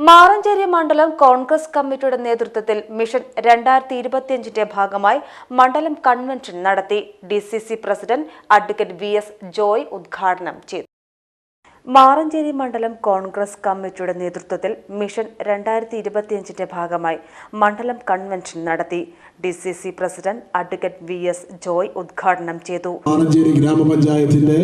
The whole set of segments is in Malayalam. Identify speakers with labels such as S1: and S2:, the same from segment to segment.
S1: മാറഞ്ചേരി മണ്ഡലം കോൺഗ്രസ് കമ്മിറ്റിയുടെ നേതൃത്വത്തിൽ മിഷൻ രണ്ടായിരത്തി ഇരുപത്തിയഞ്ചിന്റെ ഭാഗമായി മണ്ഡലം കൺവെൻഷൻ നടത്തി. D C C president advocate V S Joy ഉദ്ഘാടനം ചെയ്തു. മാറഞ്ചേരി മണ്ഡലം കോൺഗ്രസ് കമ്മിറ്റിയുടെ നേതൃത്വത്തിൽ മിഷൻ രണ്ടായിരത്തി ഇരുപത്തിയഞ്ചിന്റെ ഭാഗമായി മണ്ഡലം കൺവെൻഷൻ നടത്തി. D C C president advocate V S Joy ഉദ്ഘാടനം ചെയ്തു.
S2: മാറഞ്ചേരി ഗ്രാമപഞ്ചായത്തിന്റെ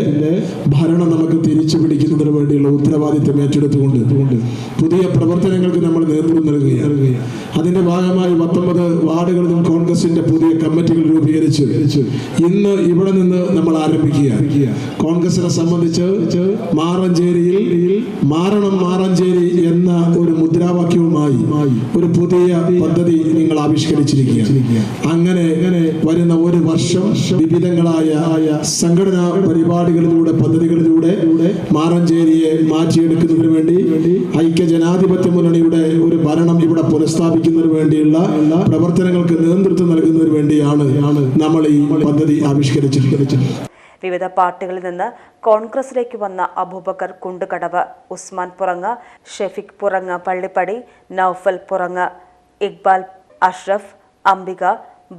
S2: ഭരണം നമുക്ക് തിരിച്ചു പിടിക്കുന്നതിന് വേണ്ടിയുള്ള ഉത്തരവാദിത്തം ഏറ്റെടുത്തുകൊണ്ട് പുതിയ പ്രവർത്തനങ്ങൾക്ക് നമ്മൾ നേതൃത്വം നൽകുകയാണ്. അതിന്റെ ഭാഗമായി പത്തൊമ്പത് വാർഡുകളിലും കോൺഗ്രസിന്റെ പുതിയ കമ്മിറ്റികൾ രൂപീകരിച്ച് ഇന്ന് ഇവിടെ നിന്ന് നമ്മൾ ആരംഭിക്കുക കോൺഗ്രസിനെ സംബന്ധിച്ച് മാറഞ്ചേരിയിൽ മാറണം മാറഞ്ചേരി എന്ന ഒരു മുദ്രാവാക്യവുമായി ഒരു പുതിയ പദ്ധതി നിങ്ങൾ ആവിഷ്കരിച്ചിരിക്കുകയാണ്. അങ്ങനെ വരുന്ന ഒരു വർഷം വിവിധങ്ങളായ സംഘടനാ പരിപാടികളിലൂടെ പദ്ധതികളിലൂടെ മാറഞ്ചേരിയെ മാറ്റിയെടുക്കുന്നതിന് വേണ്ടി ഐക്യ ജനാധിപത്യ മുന്നണിയുടെ ഒരു ഭരണം ഇവിടെ പുനഃസ്ഥാപിക്കുന്നതിന് വേണ്ടിയുള്ള പ്രവർത്തനങ്ങൾക്ക് നേതൃത്വം നൽകുന്നതിന് വേണ്ടിയാണ് നമ്മൾ ഈ പദ്ധതി ആവിഷ്കരിച്ചിരിക്കുന്നത്.
S1: വിവിധ പാർട്ടികളിൽ നിന്ന് കോൺഗ്രസിലേക്ക് വന്ന അബൂബക്കർ കുണ്ടുകടവ് ഉസ്മാൻ പുറങ്ങ് ഷെഫിഖ് പുറങ്ങ് പള്ളിപ്പടി നൌഫൽ പുറങ്ങ് ഇക്ബാൽ അഷ്റഫ് അംബിക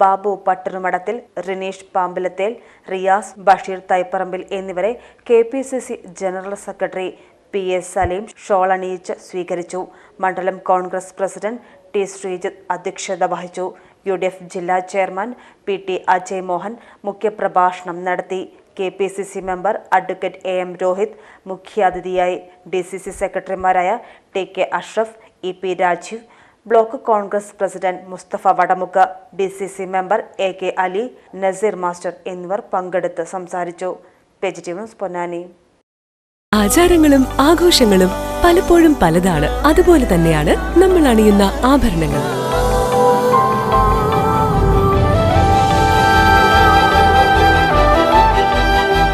S1: ബാബു പട്ടറുമടത്തിൽ റിനീഷ് പാമ്പിലത്തേൽ റിയാസ് ബഷീർ തൈപ്പറമ്പിൽ എന്നിവരെ K P C C general secretary P S Saleem ഷോളണിയിച്ച് സ്വീകരിച്ചു. മണ്ഡലം കോൺഗ്രസ് പ്രസിഡന്റ് ടി ശ്രീജിത്ത് അധ്യക്ഷത വഹിച്ചു. യു ജില്ലാ chairman P T Ajay Mohan മുഖ്യപ്രഭാഷണം നടത്തി. K P C C member advocate A M Rohit മുഖ്യാതിഥിയായി ഡി സി സി സെക്രട്ടറിമാരായ T K Ashraf E P Rajeev block Congress president Mustafa Vadamukku D C C member A K Ali Naseer master എന്നിവർ പങ്കെടുത്ത് സംസാരിച്ചു. പൊന്നാനി.
S3: ആചാരങ്ങളും ആഘോഷങ്ങളും പലപ്പോഴും പലതാണ്. അതുപോലെ തന്നെയാണ് നമ്മൾ അണിയുന്ന ആഭരണങ്ങൾ